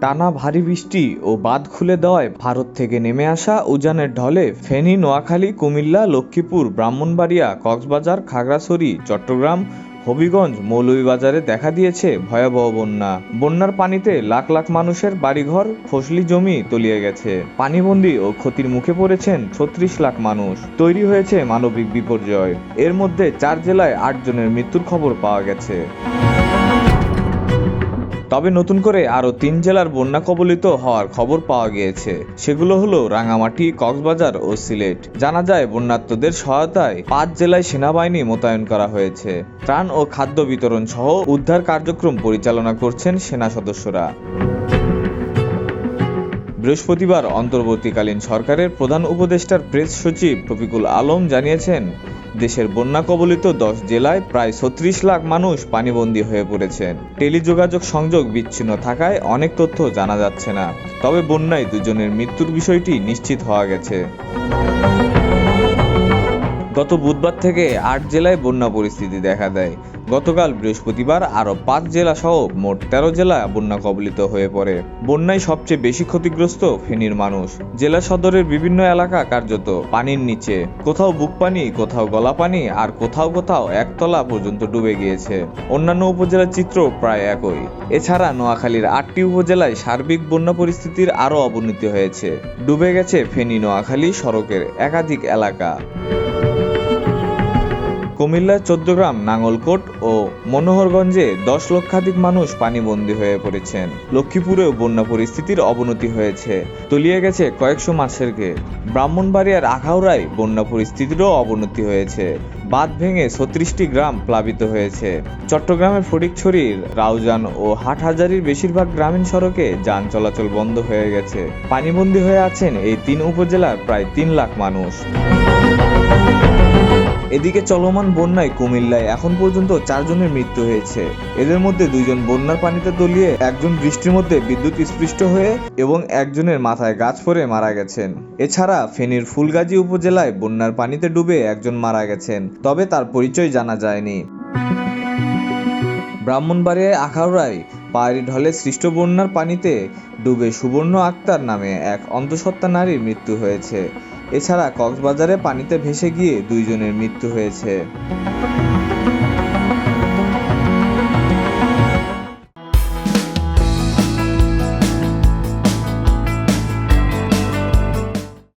টানা ভারী বৃষ্টি ও বাঁধ খুলে দেওয়ায় ভারত থেকে নেমে আসা উজানের ঢলে ফেনী, নোয়াখালী, কুমিল্লা, লক্ষ্মীপুর, ব্রাহ্মণবাড়িয়া, কক্সবাজার, খাগড়াছড়ি, চট্টগ্রাম, হবিগঞ্জ, মৌলভীবাজারে দেখা দিয়েছে ভয়াবহ বন্যা। বন্যার পানিতে লাখ লাখ মানুষের বাড়িঘর, ফসলি জমি তলিয়ে গেছে। পানিবন্দি ও ক্ষতির মুখে পড়েছেন ছত্রিশ লাখ মানুষ। তৈরি হয়েছে মানবিক বিপর্যয়। এর মধ্যে চার জেলায় আট জনের মৃত্যুর খবর পাওয়া গেছে। তবে নতুন করে আরও তিন জেলার বন্যা কবলিত হওয়ার খবর পাওয়া গিয়েছে। সেগুলো হলো রাঙামাটি, কক্সবাজার ও সিলেট। জানা যায় বন্যার্তদের সহায়তায় পাঁচ জেলায় সেনাবাহিনী মোতায়েন করা হয়েছে। ত্রাণ ও খাদ্য বিতরণ সহ উদ্ধার কার্যক্রম পরিচালনা করছেন সেনা সদস্যরা। বৃহস্পতিবার অন্তর্বর্তীকালীন সরকারের প্রধান উপদেষ্টার প্রেস সচিব রফিকুল আলম জানিয়েছেন দেশের বন্যা কবলিত দশ জেলায় প্রায় ছত্রিশ লাখ মানুষ পানিবন্দী হয়ে পড়েছেন। টেলিযোগাযোগ সংযোগ বিচ্ছিন্ন থাকায় অনেক তথ্য জানা যাচ্ছে না। তবে বন্যায় দুজনের মৃত্যুর বিষয়টি নিশ্চিত হওয়া গেছে। গত বুধবার থেকে আট জেলায় বন্যা পরিস্থিতি দেখা দেয়। গতকাল বৃহস্পতিবার আরও পাঁচ জেলা সহ মোট তেরো জেলা বন্যা কবলিত হয়ে পড়ে। বন্যায় সবচেয়ে বেশি ক্ষতিগ্রস্ত ফেনীর মানুষ। জেলা সদরের বিভিন্ন এলাকা কার্যত পানির নিচে। কোথাও বুক পানি, কোথাও গলা পানি আর কোথাও কোথাও একতলা পর্যন্ত ডুবে গিয়েছে। অন্যান্য উপজেলার চিত্র প্রায় একই। এছাড়া নোয়াখালীর আটটি উপজেলায় সার্বিক বন্যা পরিস্থিতির আরও অবনতি হয়েছে। ডুবে গেছে ফেনী নোয়াখালী সড়কের একাধিক এলাকা। কুমিল্লার চোদ্দগ্রাম, নাঙ্গলকোট ও মনোহরগঞ্জে দশ লক্ষাধিক মানুষ পানিবন্দী হয়ে পড়েছেন। লক্ষ্মীপুরেও বন্যা পরিস্থিতির অবনতি হয়েছে। তলিয়ে গেছে কয়েকশো মাসের গেট ব্রাহ্মণবাড়িয়ার আখাউড়ায় বন্যা পরিস্থিতিরও অবনতি হয়েছে। বাঁধ ভেঙে ছত্রিশটি গ্রাম প্লাবিত হয়েছে। চট্টগ্রামের ফটিকছড়ির, রাউজান ও হাটহাজারির বেশিরভাগ গ্রামীণ সড়কে যান চলাচল বন্ধ হয়ে গেছে। পানিবন্দী হয়ে আছেন এই তিন উপজেলার প্রায় তিন লাখ মানুষ। এদিকে চলমান বন্যায় কুমিল্লায় এখন পর্যন্ত চারজনের মৃত্যু হয়েছে। এদের মধ্যে দুইজন বন্যার পানিতে তলিয়ে, একজন বৃষ্টির মধ্যে বিদ্যুৎ স্পৃষ্ট হয়ে এবং একজনের মাথায় গাছ পড়ে মারা গেছেন। এছাড়া ফেনীর ফুলগাজী উপজেলায় বন্যার পানিতে ডুবে একজন মারা গেছেন, তবে তার পরিচয় জানা যায়নি। ব্রাহ্মণবাড়িয়ায় আখাউড়ায় পাহাড়ি ঢলে সৃষ্ট বন্যার পানিতে ডুবে সুবর্ণ আক্তার নামে এক অন্তঃসত্ত্বা নারীর মৃত্যু হয়েছে। এছাড়া কক্সবাজারে পানিতে ভেসে গিয়ে দুইজনের মৃত্যু হয়েছে।